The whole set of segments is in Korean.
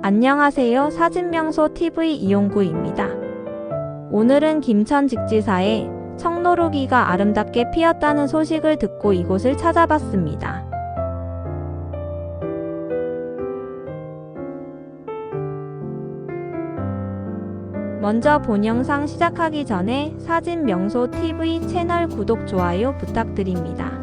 안녕하세요. 사진명소 TV 이용구입니다. 오늘은 김천 직지사에 청노루기가 아름답게 피었다는 소식을 듣고 이곳을 찾아봤습니다. 먼저 본 영상 시작하기 전에 사진 명소 TV 채널 구독, 좋아요 부탁드립니다.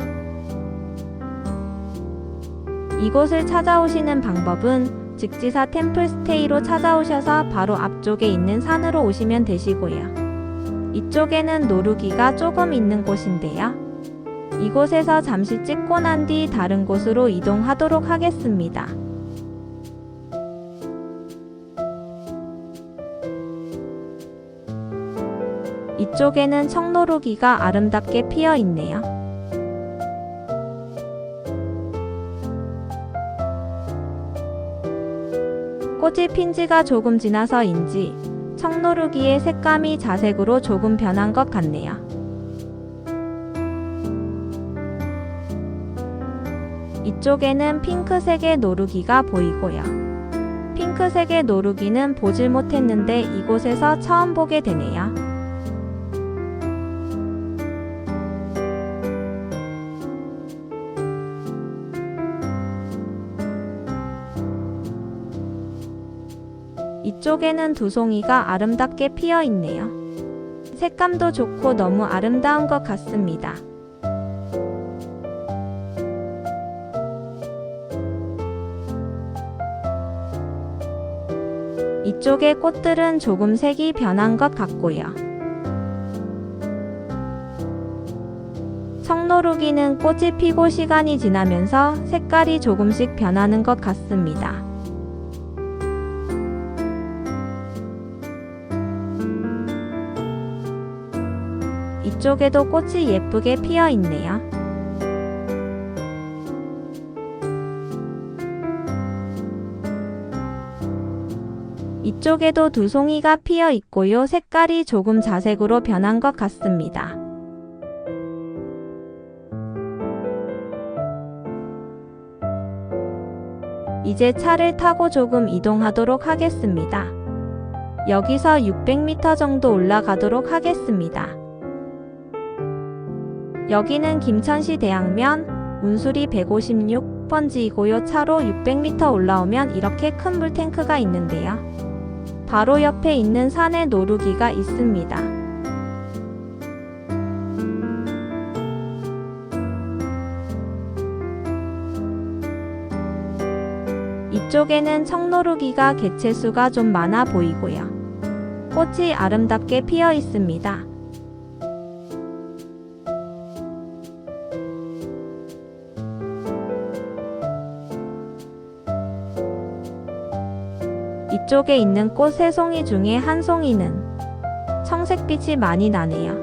이곳을 찾아오시는 방법은 직지사 템플스테이로 찾아오셔서 바로 앞쪽에 있는 산으로 오시면 되시고요. 이쪽에는 노루기가 조금 있는 곳인데요. 이곳에서 잠시 찍고 난 뒤 다른 곳으로 이동하도록 하겠습니다. 이쪽에는 청노루기가 아름답게 피어 있네요. 꽃이 핀 지가 조금 지나서인지 청노루기의 색감이 자색으로 조금 변한 것 같네요. 이쪽에는 핑크색의 노루기가 보이고요. 핑크색의 노루기는 보질 못했는데 이곳에서 처음 보게 되네요. 이쪽에는 두 송이가 아름답게 피어 있네요. 색감도 좋고 너무 아름다운 것 같습니다. 이쪽의 꽃들은 조금 색이 변한 것 같고요. 청노루기는 꽃이 피고 시간이 지나면서 색깔이 조금씩 변하는 것 같습니다. 이쪽에도 꽃이 예쁘게 피어 있네요. 이쪽에도 두 송이가 피어 있고요. 색깔이 조금 자색으로 변한 것 같습니다. 이제 차를 타고 조금 이동하도록 하겠습니다. 여기서 600m 정도 올라가도록 하겠습니다. 여기는 김천시 대학면 운수리 156번지이고요. 차로 600m 올라오면 이렇게 큰 물탱크가 있는데요. 바로 옆에 있는 산에 노루기가 있습니다. 이쪽에는 청노루기가 개체수가 좀 많아 보이고요. 꽃이 아름답게 피어 있습니다. 이쪽에 있는 꽃 세 송이 중에 한 송이는 청색빛이 많이 나네요.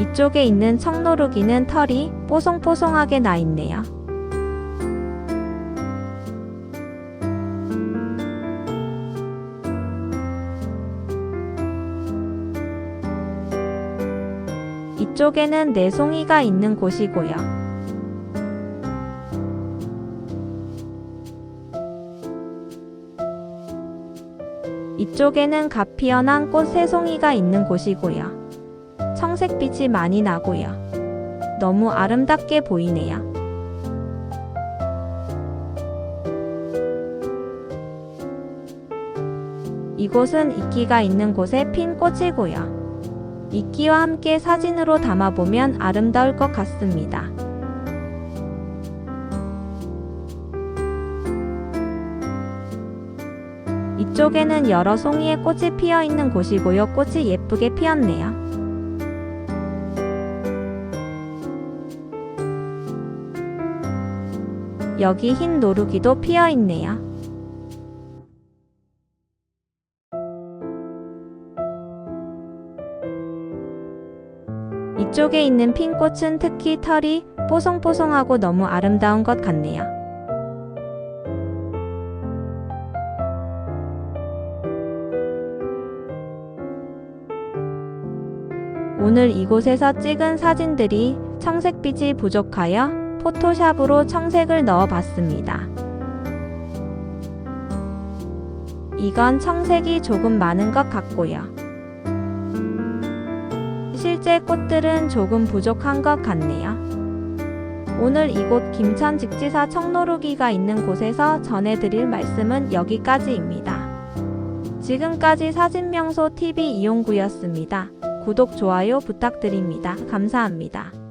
이쪽에 있는 청노루기는 털이 뽀송뽀송하게 나 있네요. 이쪽에는 내송이가 있는 곳이고요. 이쪽에는 갓 피어난 꽃 새송이가 있는 곳이고요. 청색빛이 많이 나고요. 너무 아름답게 보이네요. 이곳은 이끼가 있는 곳에 핀 꽃이고요. 이끼와 함께 사진으로 담아보면 아름다울 것 같습니다. 이쪽에는 여러 송이의 꽃이 피어 있는 곳이고요. 꽃이 예쁘게 피었네요. 여기 흰 노루기도 피어 있네요. 이쪽에 있는 핀 꽃은 특히 털이 뽀송뽀송하고 너무 아름다운 것 같네요. 오늘 이곳에서 찍은 사진들이 청색빛이 부족하여 포토샵으로 청색을 넣어 봤습니다. 이건 청색이 조금 많은 것 같고요. 실제 꽃들은 조금 부족한 것 같네요. 오늘 이곳 김천 직지사 청노루기가 있는 곳에서 전해드릴 말씀은 여기까지입니다. 지금까지 사진명소 TV 이용구였습니다. 구독, 좋아요 부탁드립니다. 감사합니다.